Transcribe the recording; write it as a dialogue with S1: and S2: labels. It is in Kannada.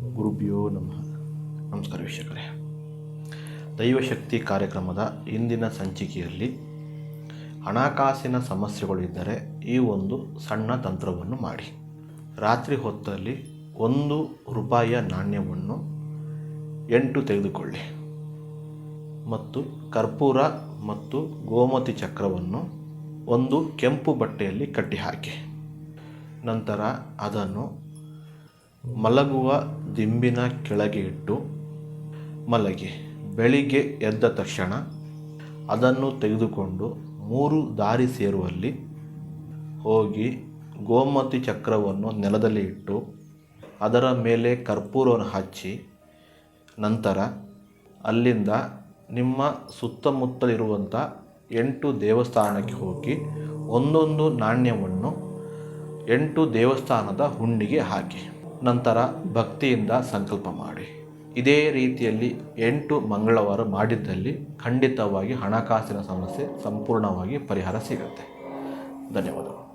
S1: ಗುರುಭ್ಯೋ ನಮಃ. ನಮಸ್ಕಾರ ವೀಕ್ಷಕರೇ. ದೈವಶಕ್ತಿ ಕಾರ್ಯಕ್ರಮದ ಇಂದಿನ ಸಂಚಿಕೆಯಲ್ಲಿ ಹಣಕಾಸಿನ ಸಮಸ್ಯೆಗಳು ಇದ್ದರೆ ಈ ಒಂದು ಸಣ್ಣ ತಂತ್ರವನ್ನು ಮಾಡಿ. ರಾತ್ರಿ ಹೊತ್ತಲ್ಲಿ ಒಂದು ರೂಪಾಯಿಯ ನಾಣ್ಯವನ್ನು ಎಂಟು ತೆಗೆದುಕೊಳ್ಳಿ. ಮತ್ತು ಕರ್ಪೂರ ಮತ್ತು ಗೋಮತಿ ಚಕ್ರವನ್ನು ಒಂದು ಕೆಂಪು ಬಟ್ಟೆಯಲ್ಲಿ ಕಟ್ಟಿಹಾಕಿ. ನಂತರ ಅದನ್ನು ಮಲಗುವ ದಿಂಬಿನ ಕೆಳಗೆ ಇಟ್ಟು ಮಲಗಿ. ಬೆಳಿಗ್ಗೆ ಎದ್ದ ತಕ್ಷಣ ಅದನ್ನು ತೆಗೆದುಕೊಂಡು ಮೂರು ದಾರಿ ಸೇರುವಲ್ಲಿ ಹೋಗಿ ಗೋಮತಿ ಚಕ್ರವನ್ನು ನೆಲದಲ್ಲಿ ಇಟ್ಟು ಅದರ ಮೇಲೆ ಕರ್ಪೂರವನ್ನು ಹಚ್ಚಿ ನಂತರ ಅಲ್ಲಿಂದ ನಿಮ್ಮ ಸುತ್ತಮುತ್ತಲಿರುವಂಥ ಎಂಟು ದೇವಸ್ಥಾನಕ್ಕೆ ಹೋಗಿ ಒಂದೊಂದು ನಾಣ್ಯವನ್ನು ಎಂಟು ದೇವಸ್ಥಾನದ ಹುಂಡಿಗೆ ಹಾಕಿ. ನಂತರ ಭಕ್ತಿಯಿಂದ ಸಂಕಲ್ಪ ಮಾಡಿ. ಇದೇ ರೀತಿಯಲ್ಲಿ ಎಂಟು ಮಂಗಳವಾರ ಮಾಡಿದ್ದಲ್ಲಿ ಖಂಡಿತವಾಗಿ ಹಣಕಾಸಿನ ಸಮಸ್ಯೆ ಸಂಪೂರ್ಣವಾಗಿ ಪರಿಹಾರ ಸಿಗುತ್ತೆ. ಧನ್ಯವಾದಗಳು.